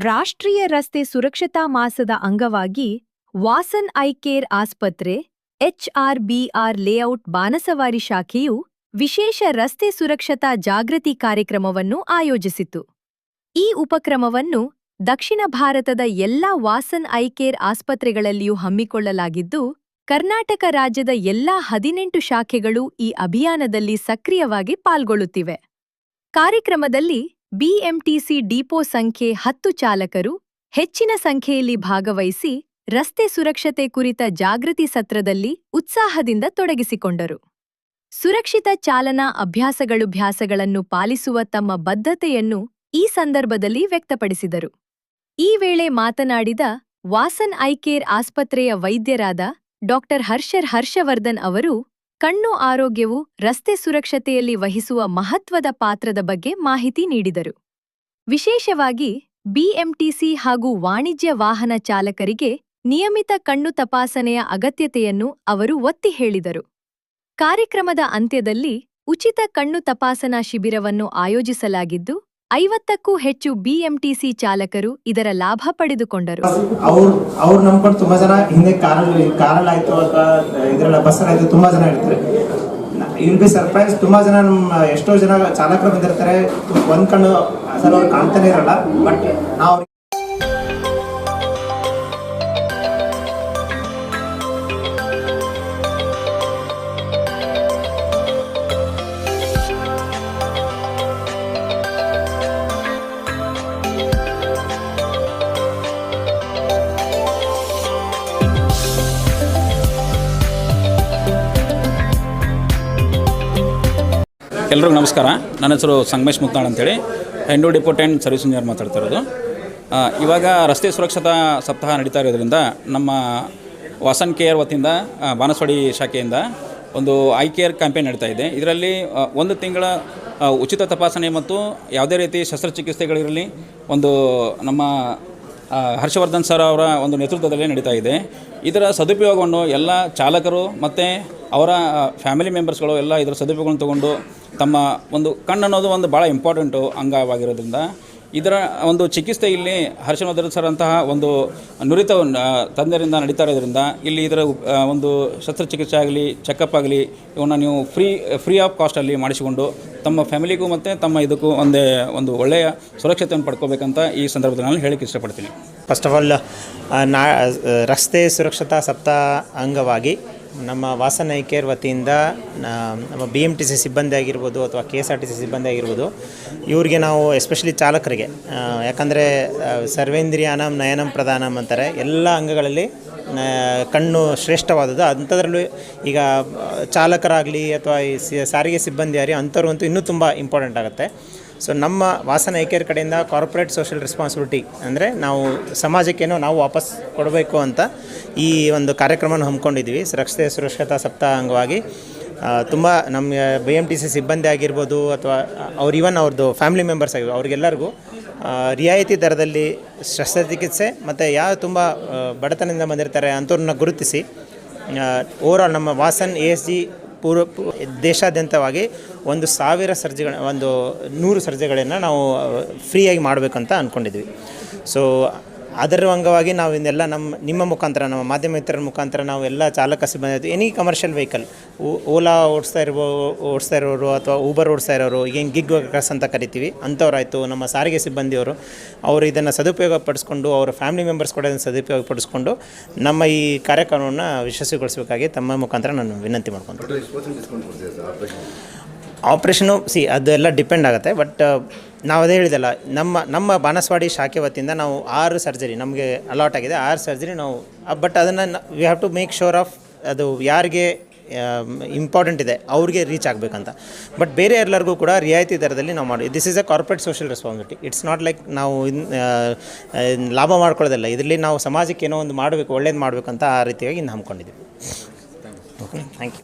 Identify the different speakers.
Speaker 1: ರಾಷ್ಟ್ರೀಯ ರಸ್ತೆ ಸುರಕ್ಷತಾ ಮಾಸದ ಅಂಗವಾಗಿ ವಾಸನ್ ಐ ಕೇರ್ ಆಸ್ಪತ್ರೆ ಎಚ್ಆರ್ಬಿಆರ್ ಲೇಔಟ್ ಬಾನಸವಾರಿ ಶಾಖೆಯು ವಿಶೇಷ ರಸ್ತೆ ಸುರಕ್ಷತಾ ಜಾಗೃತಿ ಕಾರ್ಯಕ್ರಮವನ್ನು ಆಯೋಜಿಸಿತು. ಈ ಉಪಕ್ರಮವನ್ನು ದಕ್ಷಿಣ ಭಾರತದ ಎಲ್ಲಾ ವಾಸನ್ ಐ ಕೇರ್ ಆಸ್ಪತ್ರೆಗಳಲ್ಲಿಯೂ ಹಮ್ಮಿಕೊಳ್ಳಲಾಗಿದ್ದು, ಕರ್ನಾಟಕ ರಾಜ್ಯದ ಎಲ್ಲಾ ಹದಿನೆಂಟು ಶಾಖೆಗಳು ಈ ಅಭಿಯಾನದಲ್ಲಿ ಸಕ್ರಿಯವಾಗಿ ಪಾಲ್ಗೊಳ್ಳುತ್ತಿವೆ. ಕಾರ್ಯಕ್ರಮದಲ್ಲಿ ಬಿಎಂಟಿಸಿ ಡಿಪೋ ಸಂಖ್ಯೆ ಹತ್ತು ಚಾಲಕರು ಹೆಚ್ಚಿನ ಸಂಖ್ಯೆಯಲ್ಲಿ ಭಾಗವಹಿಸಿ ರಸ್ತೆ ಸುರಕ್ಷತೆ ಕುರಿತ ಜಾಗೃತಿ ಸತ್ರದಲ್ಲಿ ಉತ್ಸಾಹದಿಂದ ತೊಡಗಿಸಿಕೊಂಡರು. ಸುರಕ್ಷಿತ ಚಾಲನಾ ಅಭ್ಯಾಸಗಳು ಭ್ಯಾಸಗಳನ್ನು ಪಾಲಿಸುವ ತಮ್ಮ ಬದ್ಧತೆಯನ್ನು ಈ ಸಂದರ್ಭದಲ್ಲಿ ವ್ಯಕ್ತಪಡಿಸಿದರು. ಈ ವೇಳೆ ಮಾತನಾಡಿದ ವಾಸನ್ ಐಕೇರ್ ಆಸ್ಪತ್ರೆಯ ವೈದ್ಯರಾದ ಡಾ ಹರ್ಷರ್ ಹರ್ಷವರ್ಧನ್ ಅವರು ಕಣ್ಣು ಆರೋಗ್ಯವು ರಸ್ತೆ ಸುರಕ್ಷತೆಯಲ್ಲಿ ವಹಿಸುವ ಮಹತ್ವದ ಪಾತ್ರದ ಬಗ್ಗೆ ಮಾಹಿತಿ ನೀಡಿದರು. ವಿಶೇಷವಾಗಿ ಬಿಎಂಟಿಸಿ ಹಾಗೂ ವಾಣಿಜ್ಯ ವಾಹನ ಚಾಲಕರಿಗೆ ನಿಯಮಿತ ಕಣ್ಣು ತಪಾಸಣೆಯ ಅಗತ್ಯತೆಯನ್ನು ಅವರು ಒತ್ತಿ ಹೇಳಿದರು. ಕಾರ್ಯಕ್ರಮದ ಅಂತ್ಯದಲ್ಲಿ ಉಚಿತ ಕಣ್ಣು ತಪಾಸಣಾ ಶಿಬಿರವನ್ನು ಆಯೋಜಿಸಲಾಗಿದ್ದು ಐವತ್ತಕ್ಕೂ ಹೆಚ್ಚು ಬಿಎಂಟಿಸಿ ಚಾಲಕರು ಇದರ ಲಾಭ ಪಡೆದುಕೊಂಡರು.
Speaker 2: ಅವ್ರು ಅವ್ರು ನಂಬ್ಕೊಂಡು ತುಂಬಾ ಜನ ಹಿಂದೆ ಕಾರಲ್ಲಿ ಕಾರಲ್ಲಿ ಆಯ್ತು ಅಥವಾ ಇದ್ರಲ್ಲ ಆಯ್ತು ತುಂಬಾ ಜನ ಇರ್ತಾರೆ. ಇಲ್ ಬಿ ಸರ್ಪ್ರೈಸ್ ತುಂಬಾ ಜನ ನಮ್ಮ, ಎಷ್ಟೋ ಜನ ಚಾಲಕರು ಬಂದಿರ್ತಾರೆ. ಒಂದ್ ಕಣ್ಣು ಅಸಲು ಅವ್ರು ಕಾಣ್ತಾನೆ ಇರಲ್ಲ ಬಟ್ ನಾವು
Speaker 3: ಎಲ್ರಿಗೂ ನಮಸ್ಕಾರ. ನನ್ನ ಹೆಸರು ಸಂಗಮೇಶ್ ಮುತ್ನಾಳ್ ಅಂತೇಳಿ. Head department and service engineer ಮಾತಾಡ್ತಾ ಇರೋದು. ಇವಾಗ ರಸ್ತೆ ಸುರಕ್ಷತಾ ಸಪ್ತಾಹ ನಡೀತಾ ಇರೋದ್ರಿಂದ ನಮ್ಮ ವಾಸನ್ ಕೇರ್ ವತಿಯಿಂದ ಬಾನಸವಾಡಿ ಶಾಖೆಯಿಂದ ಒಂದು ಐ ಕೇರ್ ಕ್ಯಾಂಪೇನ್ ನಡೀತಾ ಇದೆ. ಇದರಲ್ಲಿ ಒಂದು ತಿಂಗಳ ಉಚಿತ ತಪಾಸಣೆ ಮತ್ತು ಯಾವುದೇ ರೀತಿ ಶಸ್ತ್ರಚಿಕಿತ್ಸೆಗಳಿರಲಿ ಒಂದು ನಮ್ಮ ಹರ್ಷವರ್ಧನ್ ಸರ್ ಅವರ ಒಂದು ನೇತೃತ್ವದಲ್ಲಿ ನಡೀತಾ ಇದೆ. ಇದರ ಸದುಪಯೋಗವನ್ನು ಎಲ್ಲ ಚಾಲಕರು ಮತ್ತು ಅವರ ಫ್ಯಾಮಿಲಿ ಮೆಂಬರ್ಸ್ಗಳು ಎಲ್ಲ ಇದರ ಸದುಪಯೋಗವನ್ನು ತಗೊಂಡು ತಮ್ಮ ಒಂದು ಕಣ್ಣು ಅನ್ನೋದು ಒಂದು ಭಾಳ ಇಂಪಾರ್ಟೆಂಟು ಅಂಗವಾಗಿರೋದ್ರಿಂದ ಇದರ ಒಂದು ಚಿಕಿತ್ಸೆ ಇಲ್ಲಿ ಹರ್ಷವರ್ಧನ್ ಸರ್ ಅಂತಹ ಒಂದು ನುರಿತ ತಜ್ಞರಿಂದ ನಡೀತಾ ಇರೋದ್ರಿಂದ ಇಲ್ಲಿ ಇದರ ಒಂದು ಶಸ್ತ್ರಚಿಕಿತ್ಸೆ ಆಗಲಿ ಚೆಕಪ್ ಆಗಲಿ ಇವನ್ನ ನೀವು ಫ್ರೀ ಫ್ರೀ ಆಫ್ ಕಾಸ್ಟಲ್ಲಿ ಮಾಡಿಸಿಕೊಂಡು ತಮ್ಮ ಫ್ಯಾಮಿಲಿಗೂ ಮತ್ತು ತಮ್ಮ ಇದಕ್ಕೂ ಒಂದೇ ಒಂದು ಒಳ್ಳೆಯ ಸುರಕ್ಷತೆಯನ್ನು ಪಡ್ಕೋಬೇಕಂತ ಈ ಸಂದರ್ಭದಲ್ಲಿ ನಾನು ಹೇಳಕ್ಕೆ ಇಷ್ಟಪಡ್ತೀನಿ.
Speaker 4: ಫಸ್ಟ್ ಆಫ್ ಆಲ್ ನಾ ರಸ್ತೆ ಸುರಕ್ಷತಾ ಸಪ್ತಾಹ ಅಂಗವಾಗಿ ನಮ್ಮ ವಾಸನ್ ಕೇರ್ ವತಿಯಿಂದ ನಮ್ಮ ಬಿ ಎಂ ಟಿ ಸಿ ಸಿಬ್ಬಂದಿ ಆಗಿರ್ಬೋದು ಅಥವಾ K S R T C ಸಿಬ್ಬಂದಿ ಆಗಿರ್ಬೋದು ಇವರಿಗೆ ನಾವು ಎಸ್ಪೆಷಲಿ ಚಾಲಕರಿಗೆ ಯಾಕಂದರೆ ಸರ್ವೇಂದ್ರಿಯಾನಂ ನಯನಂ ಪ್ರಧಾನಂ ಅಂತಾರೆ, ಎಲ್ಲ ಅಂಗಗಳಲ್ಲಿ ಕಣ್ಣು ಶ್ರೇಷ್ಠವಾದದ್ದು. ಅಂಥದ್ರಲ್ಲೂ ಈಗ, ಚಾಲಕರಾಗಲಿ ಅಥವಾ ಈ ಸಾರಿಗೆ ಸಿಬ್ಬಂದಿ ಆಗಲಿ ಅಂಥವ್ರಂತೂ ಇನ್ನೂ ತುಂಬ ಇಂಪಾರ್ಟೆಂಟ್ ಆಗುತ್ತೆ. ಸೊ ನಮ್ಮ ವಾಸನ ಐಕೇರ್ ಕಡೆಯಿಂದ ಕಾರ್ಪೊರೇಟ್ ಸೋಷಿಯಲ್ ರೆಸ್ಪಾನ್ಸಿಬಿಲಿಟಿ ಅಂದರೆ ನಾವು ಸಮಾಜಕ್ಕೇನೋ ನಾವು ವಾಪಸ್ ಕೊಡಬೇಕು ಅಂತ ಈ ಒಂದು ಕಾರ್ಯಕ್ರಮವನ್ನು ಹಮ್ಮಿಕೊಂಡಿದ್ವಿ ಸುರಕ್ಷತೆ ಸುರಕ್ಷತಾ ಸಪ್ತಾಹ ಅಂಗವಾಗಿ. ತುಂಬ ನಮ್ಮ ಬಿ ಎಂ ಟಿ ಸಿ ಸಿಬ್ಬಂದಿ ಆಗಿರ್ಬೋದು ಅಥವಾ ಅವ್ರು ಇವನ್ ಅವ್ರದ್ದು ಫ್ಯಾಮಿಲಿ ಮೆಂಬರ್ಸ್ ಆಗಿರ್ಬೋದು, ಅವ್ರಿಗೆಲ್ಲರಿಗೂ ರಿಯಾಯಿತಿ ದರದಲ್ಲಿ ಶಸ್ತ್ರಚಿಕಿತ್ಸೆ ಮತ್ತು ಯಾರು ತುಂಬ ಬಡತನದಿಂದ ಬಂದಿರ್ತಾರೆ ಅಂಥವ್ರನ್ನ ಗುರುತಿಸಿ ಓವರಾಲ್ ನಮ್ಮ ವಾಸನ್ ಎ ಎಸ್ ಜಿ ಪೂರ್ವ ದೇಶಾದ್ಯಂತವಾಗಿ ಒಂದು ಸಾವಿರ ಸರ್ಜೆಗಳ ಒಂದು ನೂರು ಸರ್ಜೆಗಳನ್ನು ನಾವು ಫ್ರೀಯಾಗಿ ಮಾಡಬೇಕಂತ ಅಂದ್ಕೊಂಡಿದ್ವಿ ಸೊ ಅದರ ಅಂಗವಾಗಿ ನಾವು ಇನ್ನೆಲ್ಲ ನಮ್ಮ, ನಿಮ್ಮ ಮುಖಾಂತರ, ನಮ್ಮ ಮಾಧ್ಯಮ ಮಿತ್ರರ ಮುಖಾಂತರ ನಾವು ಎಲ್ಲ ಚಾಲಕ ಸಿಬ್ಬಂದಿ ಎನಿ ಕಮರ್ಷಿಯಲ್ ವೆಹಿಕಲ್ ಓಲಾ ಓಡಿಸ್ತಾ ಇರ್ಬೋ, ಓಡಿಸ್ತಾ ಇರೋರು ಅಥವಾ ಊಬರ್ ಓಡಿಸ್ತಾ ಇರೋರು ಈಗೇನು ಗಿಗ್ ವರ್ಕರ್ಸ್ ಅಂತ ಕರಿತೀವಿ, ಅಂಥವ್ರಾಯಿತು ನಮ್ಮ ಸಾರಿಗೆ ಸಿಬ್ಬಂದಿಯವರು. ಅವರು ಇದನ್ನು ಸದುಪಯೋಗ ಪಡಿಸ್ಕೊಂಡು, ಅವರ ಫ್ಯಾಮಿಲಿ ಮೆಂಬರ್ಸ್ ಕೂಡ ಇದನ್ನು ಸದುಪಯೋಗ ಪಡಿಸ್ಕೊಂಡು, ನಮ್ಮ ಈ ಕಾರ್ಯಕ್ರಮವನ್ನು ಯಶಸ್ವಿಗೊಳಿಸಬೇಕಾಗಿ ತಮ್ಮ ಮುಖಾಂತರ ನಾನು ವಿನಂತಿ ಮಾಡ್ಕೊತೀನಿ. ಆಪ್ರೇಷನು ಸಿ ಅದೆಲ್ಲ ಡಿಪೆಂಡ್ ಆಗುತ್ತೆ. ಬಟ್ ನಾವು ಅದೇ ಹೇಳಿದಲ್ಲ ನಮ್ಮ ನಮ್ಮ ಬಾನಸವಾಡಿ ಶಾಖೆ ವತಿಯಿಂದ ನಾವು ಆರು ಸರ್ಜರಿ ನಮಗೆ ಅಲಾಟ್ ಆಗಿದೆ. ಆರು ಸರ್ಜರಿ ನಾವು ಬಟ್ ಅದನ್ನು we have to make sure of ಅದು ಯಾರಿಗೆ ಇಂಪಾರ್ಟೆಂಟ್ ಇದೆ ಅವ್ರಿಗೆ ರೀಚ್ ಆಗಬೇಕಂತ. ಬಟ್ ಬೇರೆ ಎಲ್ಲರಿಗೂ ಕೂಡ ರಿಯಾಯಿತಿ ದರದಲ್ಲಿ ನಾವು ಮಾಡಿ this is a corporate social responsibility it's not like ನಾವು ಆ, ಲಾಭ ಮಾಡ್ಕೊಳ್ಳೋದಿಲ್ಲ. ಇದರಲ್ಲಿ ನಾವು ಸಮಾಜಕ್ಕೆ ಏನೋ ಒಂದು ಮಾಡಬೇಕು ಒಳ್ಳೇದು ಮಾಡಬೇಕಂತ ಆ ರೀತಿಯಾಗಿ ಇನ್ನು ಹಮ್ಮಿಕೊಂಡಿದ್ದೀವಿ. Okay thank you